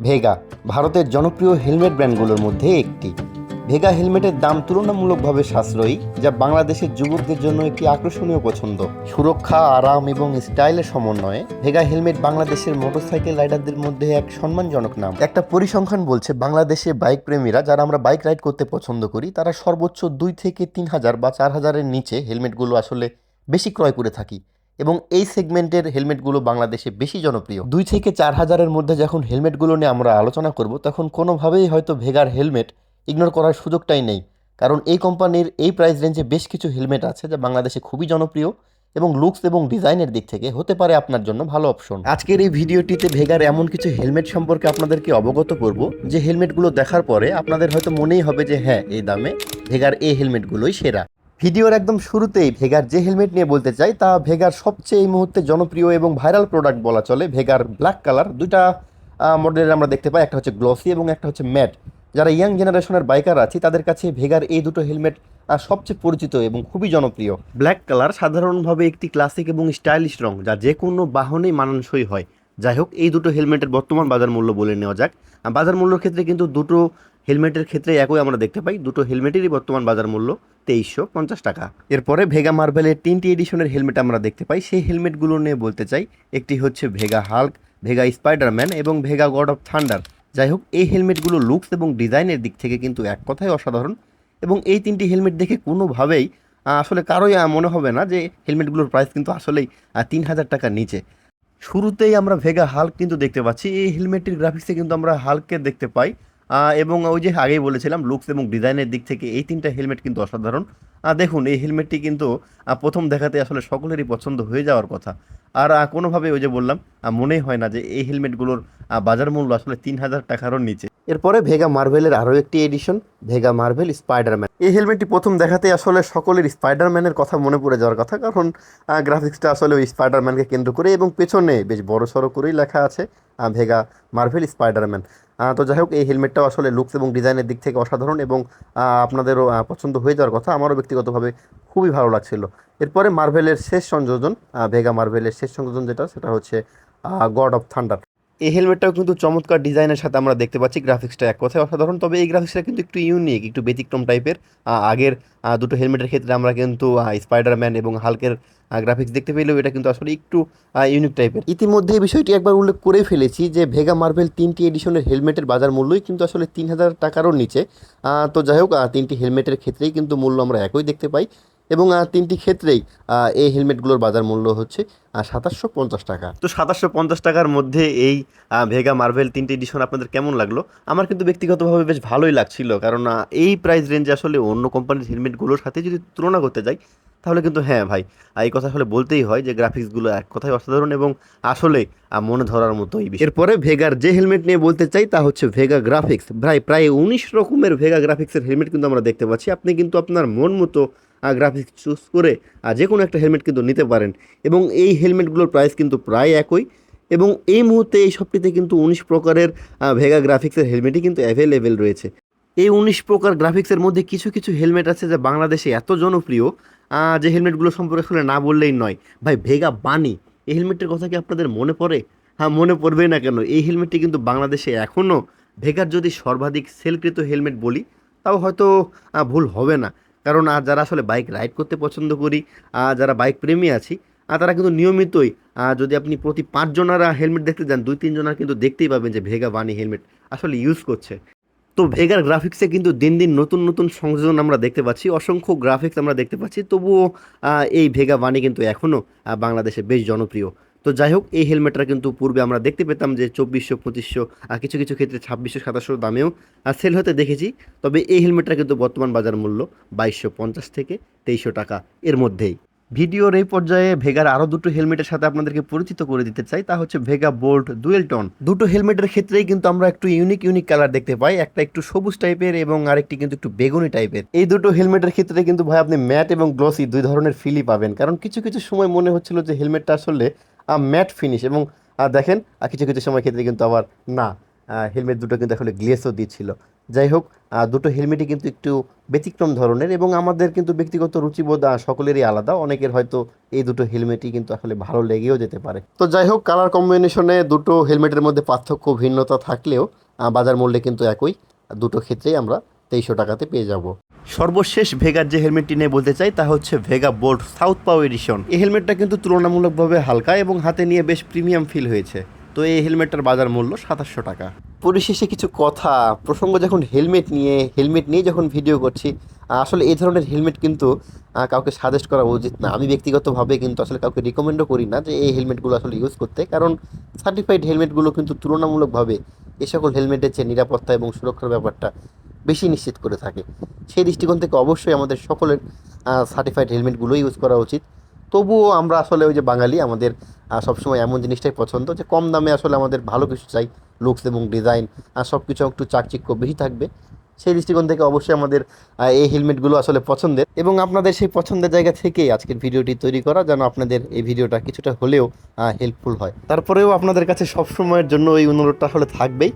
Vega, ভারতের জনপ্রিয় helmet ব্র্যান্ডগুলোর মধ্যে একটি। ভেগা হেলমেটের দাম তুলনামূলকভাবে সাশ্রয়ী, যা বাংলাদেশের যুবকদের জন্য একটি আকর্ষণীয় পছন্দ। সুরক্ষা, আরাম এবং স্টাইলের সমন্বয়ে, ভেগা হেলমেট বাংলাদেশের মোটরসাইকেল রাইডারদের মধ্যে এক সম্মানজনক নাম। একটা পরিসংখ্যান বলছে, বাংলাদেশে বাইক প্রেমীরা, যারা আমরা বাইক রাইড করতে পছন্দ করি, তারা সর্বোচ্চ দুই থেকে তিন হাজার বা চার হাজারের নিচে হেলমেটগুলো আসলে বেশি ক্রয় করে থাকি। এবং এই সেগমেন্টের হেলমেটগুলো বাংলাদেশে বেশি জনপ্রিয়। দুই থেকে চার হাজারের মধ্যে যখন হেলমেটগুলো নিয়ে আমরা আলোচনা করব, তখন কোনোভাবেই হয়তো ভেগার হেলমেট ইগনোর করার সুযোগটাই নেই। কারণ এই কোম্পানির এই প্রাইস রেঞ্জে বেশ কিছু হেলমেট আছে যা বাংলাদেশে খুবই জনপ্রিয় এবং লুকস এবং ডিজাইনের দিক থেকে হতে পারে আপনার জন্য ভালো অপশন আজকের এই ভিডিওটিতে ভেগার এমন কিছু হেলমেট সম্পর্কে আপনাদেরকে অবগত করব, যে হেলমেটগুলো দেখার পরে আপনাদের হয়তো মনেই হবে যে হ্যাঁ এই দামে ভেগার এই হেলমেটগুলোই সেরা। ভিডিওর একদম শুরুতেই ভেগার যে হেলমেট নিয়ে বলতে চাই, তা ভেগার সবচেয়ে এই মুহূর্তে জনপ্রিয় এবং ভাইরাল প্রোডাক্ট বলা চলে, ভেগার ব্ল্যাক কালার দুইটা মডেলের আমরা দেখতে পাই, একটা হচ্ছে গ্লসি এবং একটা হচ্ছে ম্যাট যারা ইয়াং জেনারেশনের বাইকার আছে, তাদের কাছে ভেগার এই দুটো হেলমেট সবচেয়ে পরিচিত এবং খুবই জনপ্রিয়। ব্ল্যাক কালার সাধারণভাবে একটি ক্লাসিক এবং স্টাইলিশ রং, যা যে কোনো বাহনেই মানানসই হয়। যাই হোক, এই দুটো হেলমেটের বর্তমান বাজার মূল্য বলে নেওয়া যাক। বাজার মূল্যের ক্ষেত্রে কিন্তু দুটো হেলমেটের ক্ষেত্রে একই আমরা দেখতে পাই, দুটো হেলমেটেরই বর্তমান বাজার মূল্য তেইশশো পঞ্চাশ টাকা। এরপরে ভেগা মার্বেলের তিনটি এডিশনের হেলমেট আমরা দেখতে পাই, সেই হেলমেটগুলো নিয়ে বলতে চাই, একটি হচ্ছে ভেগা হাল্ক, ভেগা স্পাইডারম্যান এবং ভেগা গড অফ থান্ডার। যাই হোক, এই হেলমেটগুলো লুকস এবং ডিজাইনের দিক থেকে কিন্তু এক কথায় অসাধারণ এবং এই তিনটি হেলমেট দেখে কোনোভাবেই আসলে কারোই মনে হবে না যে হেলমেটগুলোর প্রাইস কিন্তু আসলেই তিন হাজার টাকার নিচে। শুরুতেই আমরা ভেগা হাল্ক কিন্তু দেখতে পাচ্ছি, এই হেলমেটটির গ্রাফিক্সে কিন্তু আমরা হাল্ককে দেখতে পাই। এবং ওই যে আগেই বলেছিলাম লুকস এবং ডিজাইনের দিক থেকে এই তিনটা হেলমেট কিন্তু অসাধারণ। দেখুন, এই হেলমেটটি কিন্তু প্রথম দেখাতে আসলে সকলেরই পছন্দ হয়ে যাওয়ার কথা। আর কোনোভাবে ওই যে বললাম মনেই হয় না যে এই হেলমেটগুলোর বাজার মূল্য আসলে তিন হাজার টাকারও নিচে। এরপরে ভেগা মার্ভেলের আরও একটি এডিশন ভেগা মার্ভেল স্পাইডারম্যান এই হেলমেটটি প্রথম দেখাতে আসলে সকলের স্পাইডারম্যানের কথা মনে পড়ে যাওয়ার কথা, কারণ গ্রাফিক্সটা আসলে ওই স্পাইডারম্যানকে কেন্দ্র করে এবং পেছনে বেশ বড় সড়ো করেই লেখা আছে ভেগা মার্ভেল স্পাইডারম্যান তো যাই হোক, এই হেলমেটটাও আসলে লুকস এবং ডিজাইনের দিক থেকে অসাধারণ এবং আপনাদেরও পছন্দ হয়ে যাওয়ার কথা আমারও ব্যক্তিগতভাবে খুবই ভালো লাগছিল। এরপরে মার্ভেলের শেষ সংযোজন ভেগা মার্ভেলের শেষ সংযোজন যেটা, সেটা হচ্ছে গড অফ থান্ডার এই হেলমেটটাও কিন্তু চমৎকার ডিজাইনের সাথে আমরা দেখতে পাচ্ছি গ্রাফিক্সটা এক কথায় অসাধারণ। তবে এই গ্রাফিক্সটা কিন্তু একটু ইউনিক একটু ব্যতিক্রম টাইপের আগের দুটো হেলমেটের ক্ষেত্রে আমরা কিন্তু স্পাইডারম্যান এবং হালকের গ্রাফিক্স দেখতে পেলেও এটা কিন্তু আসলে একটু ইউনিক টাইপের ইতিমধ্যে এই বিষয়টি একবার উল্লেখ করে ফেলেছি যে ভেগা মার্ভেল তিনটি এডিশনের হেলমেটের বাজার মূল্যই কিন্তু আসলে তিন হাজার টাকারও নিচে। তো যাই হোক তিনটি হেলমেটের ক্ষেত্রেই কিন্তু মূল্য আমরা একই দেখতে পাই। এবং তিনটি ক্ষেত্রেই এই হেলমেটগুলোর বাজার মূল্য হচ্ছে সাতাশশো পঞ্চাশ টাকা। তো সাতাশশো পঞ্চাশ টাকার মধ্যে এই ভেগা মার্ভেল তিনটি এডিশন আপনাদের কেমন লাগল? আমার কিন্তু ব্যক্তিগতভাবে বেশ ভালোই লাগছিল, কারণ এই প্রাইস রেঞ্জে আসলে অন্য কোম্পানির হেলমেটগুলোর সাথে যদি তুলনা করতে যাই তাহলে কিন্তু হ্যাঁ ভাই এই কথা আসলে বলতেই হয় যে গ্রাফিক্সগুলো এক কথায় অসাধারণ এবং আসলে মনে ধরার মতোই বিষয়। এরপরে ভেগার যে হেলমেট নিয়ে বলতে চাই তা হচ্ছে ভেগা গ্রাফিক্স ভাই, প্রায় উনিশ রকমের ভেগা গ্রাফিক্সের হেলমেট কিন্তু আমরা দেখতে পাচ্ছি। আপনি কিন্তু আপনার মন মতো গ্রাফিক্স চুজ করে যে কোনো একটা হেলমেট কিন্তু নিতে পারেন। এবং এই হেলমেটগুলোর প্রাইস কিন্তু প্রায় একই। এবং এই মুহূর্তে এই সবটিতে কিন্তু উনিশ প্রকারের ভেগা গ্রাফিক্সের হেলমেটই কিন্তু অ্যাভেলেবেল রয়েছে। এই উনিশ প্রকার গ্রাফিক্সের মধ্যে কিছু কিছু হেলমেট আছে যা বাংলাদেশে এত জনপ্রিয় যে হেলমেটগুলো সম্পর্কে আসলে না বললেই নয়। ভাই ভেগা বানি এই হেলমেটের কথা কি আপনাদের মনে পড়ে? হ্যাঁ মনে পড়বেই না কেন। এই হেলমেটটি কিন্তু বাংলাদেশে এখনও ভেগার যদি সর্বাধিক সেলকৃত হেলমেট বলি, তাও হয়তো ভুল হবে না। কারণ আর যারা আসলে বাইক রাইড করতে পছন্দ করি যারা বাইক প্রেমী আছি আর তারা কিন্তু নিয়মিতই যদি আপনি প্রতি পাঁচজনারা হেলমেট দেখতে যান, দুই তিনজনার কিন্তু দেখতেই পাবেন যে ভেগা বানি হেলমেট আসলে ইউজ করছে। তো ভেগার গ্রাফিক্সে কিন্তু দিন দিন নতুন নতুন সংযোজন আমরা দেখতে পাচ্ছি, অসংখ্য গ্রাফিক্স আমরা দেখতে পাচ্ছি। তবুও এই ভেগা বানি কিন্তু এখনও বাংলাদেশে বেশ জনপ্রিয়। তো যাই হোক, এই হেলমেটটা কিন্তু পূর্বে আমরা দেখতে পেতাম যে চব্বিশশো, পঁচিশশো কিছু কিছু ক্ষেত্রে ছাব্বিশশো সাতাশশো দামেও সেল হতে দেখেছি। তবে এই হেলমেটটা কিন্তু বর্তমান বাজার মূল্য বাইশশো পঞ্চাশ থেকে তেইশশো টাকা এর মধ্যেই। ভিডিওর এই পর্যায়ে ভেগার আরও দুটো হেলমেটের সাথে আপনাদেরকে পরিচিত করে দিতে চাই। তা হচ্ছে ভেগা বোল্ট ডুয়েল টন। দুটো হেলমেটের ক্ষেত্রেই কিন্তু আমরা একটু ইউনিক ইউনিক কালার দেখতে পাই। একটা একটু সবুজ টাইপের এবং আরেকটি কিন্তু একটু বেগুনি টাইপের। এই দুটো হেলমেটের ক্ষেত্রে কিন্তু ভাই আপনি ম্যাট এবং গ্লসি দুই ধরনের ফিলই পাবেন। কারণ কিছু কিছু সময় মনে হচ্ছিল যে হেলমেটটা আসলে ম্যাট ফিনিশ এবং দেখেন কিছু কিছু সময় ক্ষেত্রে কিন্তু আবার না হেলমেট দুটো কিন্তু আসলে গ্লেসও দিচ্ছিল। যাই হোক দুটো হেলমেটই কিন্তু একটু ব্যতিক্রম ধরনের এবং আমাদের কিন্তু ব্যক্তিগত রুচিবোধ সকলেরই আলাদা। অনেকের হয়তো এই দুটো হেলমেটই কিন্তু আসলে ভালো লেগেও যেতে পারে। তো যাই হোক কালার কম্বিনেশনে দুটো হেলমেটের মধ্যে পার্থক্য, ভিন্নতা থাকলেও বাজার মূল্যে কিন্তু একই। দুটো ক্ষেত্রেই আমরা তেইশশো টাকাতে পেয়ে যাব। সর্বশেষ ভেগার যে হেলমেটটি নিয়ে বলতে চাই, তা হচ্ছে Vega bolt southpaw edition. এই হেলমেটটা কিন্তু তুলনামূলকভাবে হালকা এবং হাতে নিয়ে বেশ প্রিমিয়াম ফিল হয়েছে। তো এই হেলমেটটার বাজার মূল্য সাতাশশো টাকা। পরিশেষে কিছু কথা। প্রসঙ্গ যখন হেলমেট নিয়ে হেলমেট নিয়ে যখন ভিডিও করছি আসলে এই ধরনের হেলমেট কিন্তু কাউকে সাজেস্ট করা উচিত না। আমি ব্যক্তিগতভাবে কিন্তু আসলে কাউকে রিকমেন্ডও করি না যে এই হেলমেটগুলো আসলে ইউজ করতে। কারণ সার্টিফাইড হেলমেটগুলো কিন্তু তুলনামূলকভাবে এ সকল হেলমেটের চেয়ে নিরাপত্তা এবং সুরক্ষার ব্যাপারটা বেশি নিশ্চিত করে থাকে। সেই দৃষ্টিকোণ থেকে অবশ্যই আমাদের সকলের সার্টিফাইড হেলমেটগুলো ইউজ করা উচিত। তবুও আমরা আসলে ওই যে বাঙালি, আমাদের সবসময় এমন জিনিসটাই পছন্দ যে কম দামে আসলে আমাদের ভালো কিছু চাই। লুকস এবং ডিজাইন সব কিছু একটু চাকচিক্য বেশি থাকবে। সেই দৃষ্টিকোণ থেকে অবশ্যই আমাদের এই হেলমেটগুলো আসলে পছন্দের। এবং আপনাদের সেই পছন্দের জায়গা থেকেই আজকের ভিডিওটি তৈরি করা, যেন আপনাদের এই ভিডিওটা কিছুটা হলেও হেল্পফুল হয়। তারপরেও আপনাদের কাছে সবসময়ের জন্য এই অনুরোধটা আসলে থাকবেই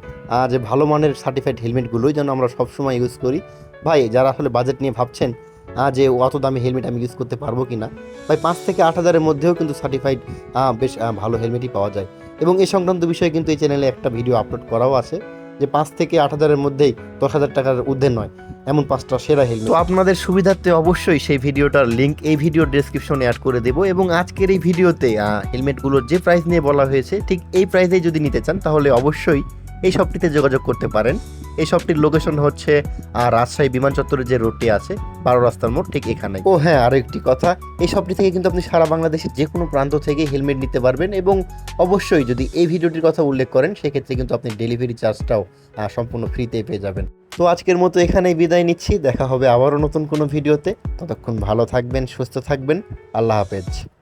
যে ভালো মানের সার্টিফাইড হেলমেটগুলোই যেন আমরা সবসময় ইউজ করি। ভাই, যারা আসলে বাজেট নিয়ে ভাবছেন যে অত দামি হেলমেট আমি ইউজ করতে পারব কি না ভাই, পাঁচ থেকে আট হাজারের মধ্যেও কিন্তু সার্টিফাইড বেশ ভালো হেলমেটই পাওয়া যায়। এবং এই সংক্রান্ত বিষয়ে কিন্তু এই চ্যানেলে একটা ভিডিও আপলোড করাও আছে, যে পাঁচ থেকে আট হাজারের মধ্যেই দশ হাজার টাকার ঊর্ধ্বে নয়, এমন পাঁচটা সেরা হেলমেট তো আপনাদের সুবিধার্থে অবশ্যই সেই ভিডিওটার লিঙ্ক এই ভিডিও ডেসক্রিপশনে অ্যাড করে দেবো এবং আজকের এই ভিডিওতে হেলমেটগুলোর যে প্রাইস নিয়ে বলা হয়েছে, ঠিক এই প্রাইসেই যদি নিতে চান, তাহলে অবশ্যই এই শপটিতে যোগাযোগ করতে পারেন। এই শপটির লোকেশন হচ্ছে আহ, রাজশাহী বিমান চত্বরের যে রোডটি আছে বারো রাস্তার মোড় ঠিক এখানে ও হ্যাঁ আরও একটি কথা এই শপটি থেকে কিন্তু আপনি সারা বাংলাদেশের যে কোনো প্রান্ত থেকে হেলমেট নিতে পারবেন এবং অবশ্যই যদি এই ভিডিওটির কথা উল্লেখ করেন সেক্ষেত্রে কিন্তু আপনি ডেলিভারি চার্জটাও সম্পূর্ণ ফ্রিতে পেয়ে যাবেন। তো আজকের মতো এখানেই বিদায় নিচ্ছি দেখা হবে আবারও নতুন কোনো ভিডিওতে। ততক্ষণ ভালো থাকবেন সুস্থ থাকবেন আল্লাহ হাফেজ।